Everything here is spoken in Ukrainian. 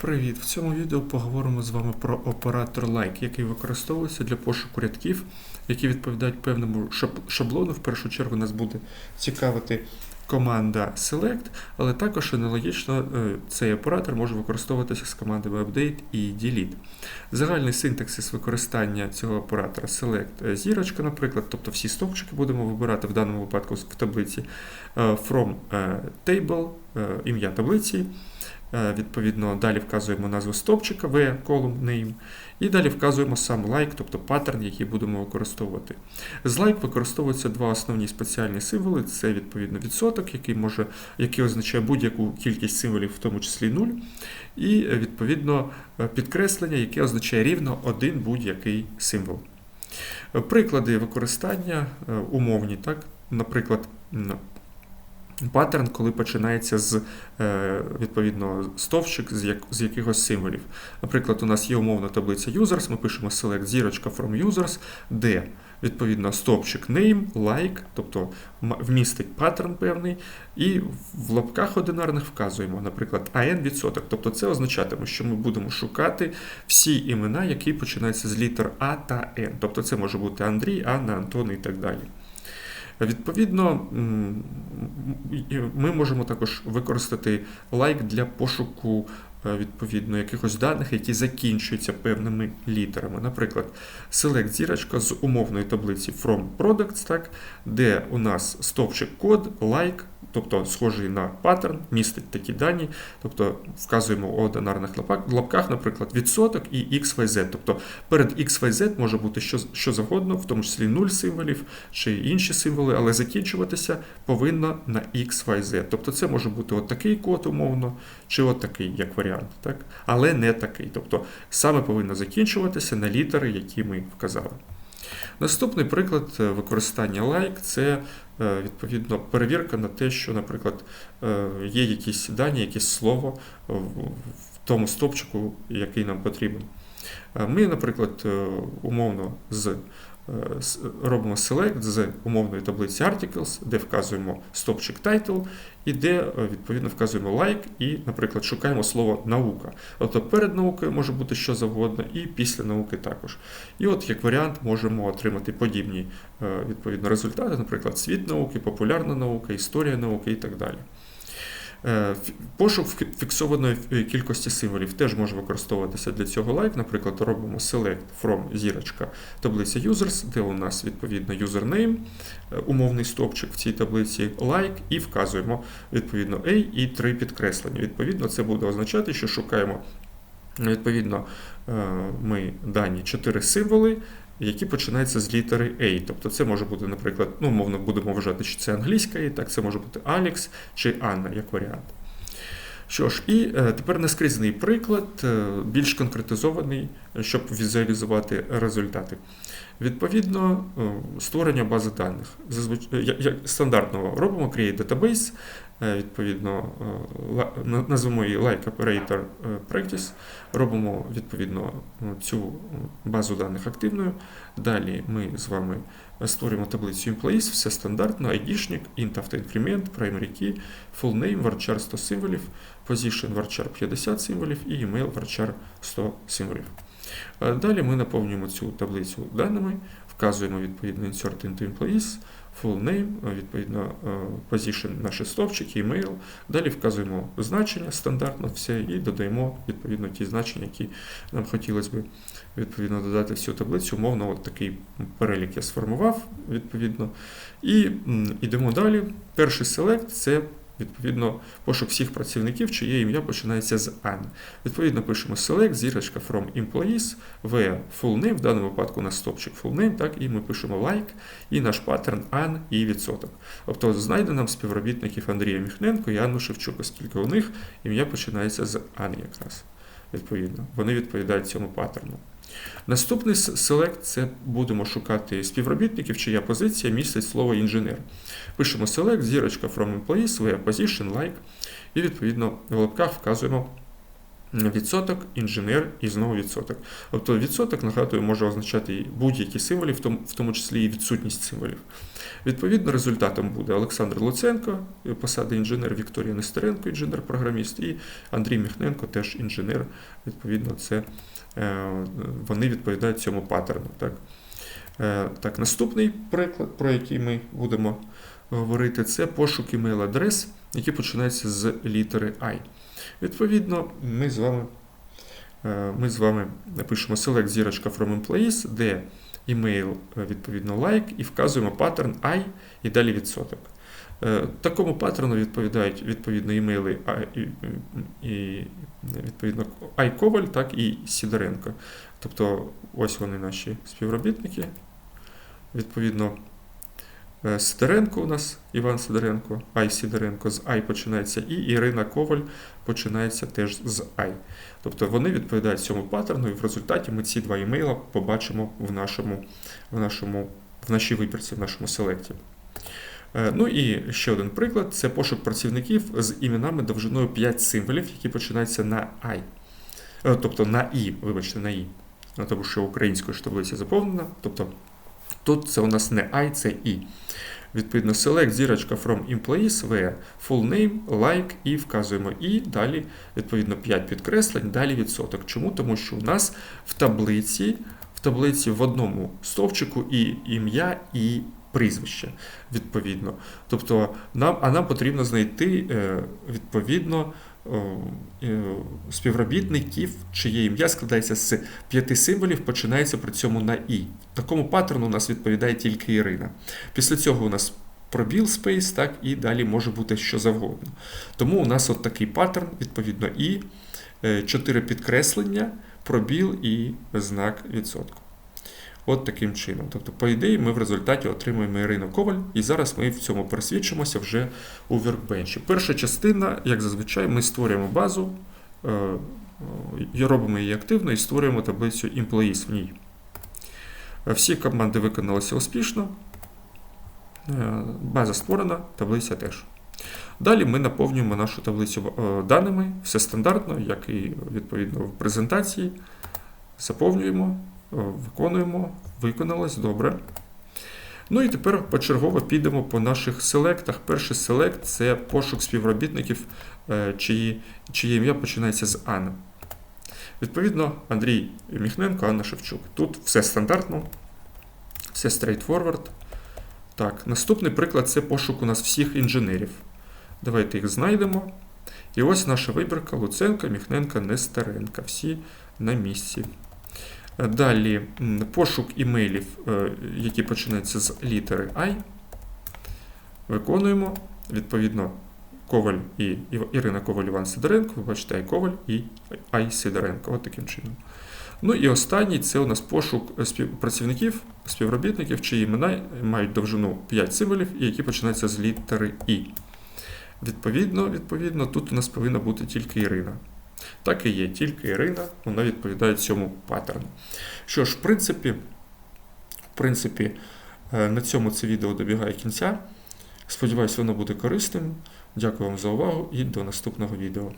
Привіт! В цьому відео поговоримо з вами про оператор like, який використовується для пошуку рядків, які відповідають певному шаблону. В першу чергу нас буде цікавити команда select, але також аналогічно е, цей оператор може використовуватися з командами update і delete. Загальний синтаксис використання цього оператора select е, зірочка, наприклад, тобто всі стовпчики будемо вибирати в даному випадку в таблиці е, from table, ім'я таблиці. Е, Відповідно, далі вказуємо назву стовпчика, v column name, і далі вказуємо сам like, тобто паттерн, який будемо використовувати. З like використовуються два основні спеціальні символи: це відповідно відсоток, який може, який означає будь-яку кількість символів, в тому числі 0, і е, відповідно е, підкреслення, яке означає рівно один будь-який символ. Приклади використання умовні, так? Наприклад, паттерн, коли починається з е, відповідно стовпчик з, як, з якихось символів. Наприклад, у нас є умовна таблиця users, ми пишемо select зірочка from users, де відповідно стовпчик name, like, тобто вмістить паттерн певний, і в лапках одинарних вказуємо, наприклад, AN відсоток. Тобто це означатиме, що ми будемо шукати всі імена, які починаються з літер А та Н. Тобто це може бути Андрій, Анна, Антон і так далі. Відповідно, ми можемо також використати лайк для пошуку е, відповідно якихось даних, які закінчуються певними літерами. Наприклад, select зірочка з умовної таблиці from products, так, де у нас стовпчик код, like, тобто схожий на паттерн, містить такі дані, тобто вказуємо у одинарних лапках, наприклад, відсоток і XYZ. Тобто перед XYZ може бути що, що завгодно, в тому числі 0 символів чи інші символи, але закінчуватися повинно на XYZ. Тобто це може бути от код умовно, чи от такий, як варіант, так? але не такий. Тобто саме повинно закінчуватися на літери, які ми вказали. Наступний приклад е, використання like це е, відповідно перевірка на те, що, наприклад, е, є якісь дані, якесь слово в тому стопчику, який нам потрібен. Ми, наприклад, умовно з робимо select з умовної таблиці articles, де вказуємо стопчик title, і де е, відповідно вказуємо like і, наприклад, шукаємо слово наука. Тобто перед наукою може бути що завгодно, і після науки також. І от як варіант можемо отримати подібні е, відповідно результати, наприклад, світ науки, популярна наука, історія науки і так далі. Е, Пошук фіксованої е, кількості символів теж може використовуватися для цього лайк. Наприклад, робимо select from зірочка таблиця users, де у нас відповідно username, е, умовний стовпчик в цій таблиці like і вказуємо відповідно A і три підкреслення. Відповідно, це буде означати, що шукаємо відповідно ми дані чотири символи, які починаються з літери A. Тобто це може бути, наприклад, ну, мовно будемо вважати, що це англійська A, так це може бути Алекс чи Анна як варіант. Що ж, і е, тепер наскрізний приклад, е, більш конкретизований, е, щоб візуалізувати результати. Відповідно, створення бази даних. Зазвич... як- стандартно робимо create database, відповідно, е, назвемо її like operator е, practice, робимо відповідно е, цю базу даних активною. Далі ми з вами створюємо таблицю employees, все стандартно, ID-шник, int автоінкремент, primary key, full name, varchar 100 символів, position varchar 50 символів і email varchar 100 символів. Е, Далі ми наповнюємо цю таблицю даними, вказуємо відповідно insert into employees, full name, відповідно е, position наші стовпчики, email. Далі вказуємо значення стандартно все і додаємо відповідно ті значення, які нам хотілося б відповідно додати в цю таблицю. Умовно, от такий перелік я сформував відповідно. І йдемо далі. Перший селект це відповідно пошук всіх працівників, чиє ім'я починається з An. Відповідно, пишемо select, зірочка from employees, v full name, в даному випадку у нас стопчик full name, так, і ми пишемо like, і наш паттерн An і відсоток. Тобто знайде нам співробітників Андрія Міхненко і Анну Шевчук, оскільки у них ім'я починається з An якраз. Відповідно, вони відповідають цьому паттерну. Наступний селект це будемо шукати співробітників, чия позиція містить слово інженер. Пишемо select, зірочка from employees, where position, like, і відповідно в лапках вказуємо відсоток, інженер і знову відсоток. Тобто відсоток, нагадую, може означати будь-які символи, в тому, числі і відсутність символів. Відповідно, результатом буде Олександр Луценко, посада інженер, Вікторія Нестеренко, інженер-програміст, і Андрій Міхненко, теж інженер. Відповідно, це вони відповідають цьому паттерну. Так? Е, так, наступний приклад, про який ми будемо говорити, це пошук імейл-адрес, які починаються з літери I. Відповідно, ми з вами, е, ми з вами напишемо select зірочка from employees, де е, відповідно, like, і вказуємо паттерн I і далі відсоток. Е, Такому паттерну відповідають відповідно імейли і, відповідно I Коваль, так і Сідоренко. Тобто ось вони наші співробітники. Відповідно, е, Сидоренко у нас Іван Сидоренко, Ай Сидоренко з Ай починається, і Ірина Коваль починається теж з Ай. Тобто вони відповідають цьому паттерну, і в результаті ми ці два імейла побачимо в нашому, в нашому, в нашій вибірці, в нашому селекті. Е, Ну і ще один приклад це пошук працівників з іменами довжиною 5 символів, які починаються на I. Е, Тобто на І, вибачте, на І. Тому що українською ж таблиця заповнена. Тобто тут це у нас не I, це І. Відповідно, select зірочка from employees, where full name, like і вказуємо І, далі, відповідно, 5 підкреслень, далі відсоток. Чому? Тому що у нас в таблиці, в таблиці в одному стовпчику і ім'я, і прізвище, відповідно. Тобто, нам, а нам потрібно знайти е, відповідно е, співробітників, чиє ім'я складається з п'яти символів, починається при цьому на І. Такому паттерну у нас відповідає тільки Ірина. Після цього у нас пробіл спейс, так, і далі може бути що завгодно. Тому у нас от такий паттерн, відповідно, і е, чотири підкреслення, пробіл і знак відсотку. От таким чином. Тобто, по ідеї, ми в результаті отримуємо Ірину Коваль, і зараз ми в цьому пересвідчимося вже у Workbench. Перша частина, як зазвичай, ми створюємо базу, е, е, робимо її активно і створюємо таблицю employees в ній. Е, Всі команди виконалися успішно. База створена, таблиця теж. Далі ми наповнюємо нашу таблицю даними, все стандартно, як і відповідно в презентації. Заповнюємо, виконуємо, виконалось добре. Ну і тепер почергово підемо по наших селектах. Перший селект це пошук співробітників, е, чиї, чиє ім'я починається з Анна. Відповідно, Андрій Міхненко, Анна Шевчук. Тут все стандартно, все straightforward. Так, наступний приклад це пошук у нас всіх інженерів. Давайте їх знайдемо. І ось наша вибірка Луценка, Міхненка, Нестеренка. Всі на місці. Е, Далі пошук імейлів, е, які починаються з літери I. Виконуємо. Відповідно, Коваль і Ірина Коваль, Іван Сидоренко. Ви бачите, I Коваль і I Сидоренко. От таким чином. Ну і останній це у нас пошук працівників, співробітників, чиї імена мають довжину 5 символів і які починаються з літери І. Відповідно, відповідно, тут у нас повинна бути тільки Ірина. Так і є, тільки Ірина, вона відповідає цьому паттерну. Що ж, в принципі, в принципі, е, на цьому це відео добігає кінця. Сподіваюсь, воно буде корисним. Дякую вам за увагу і до наступного відео.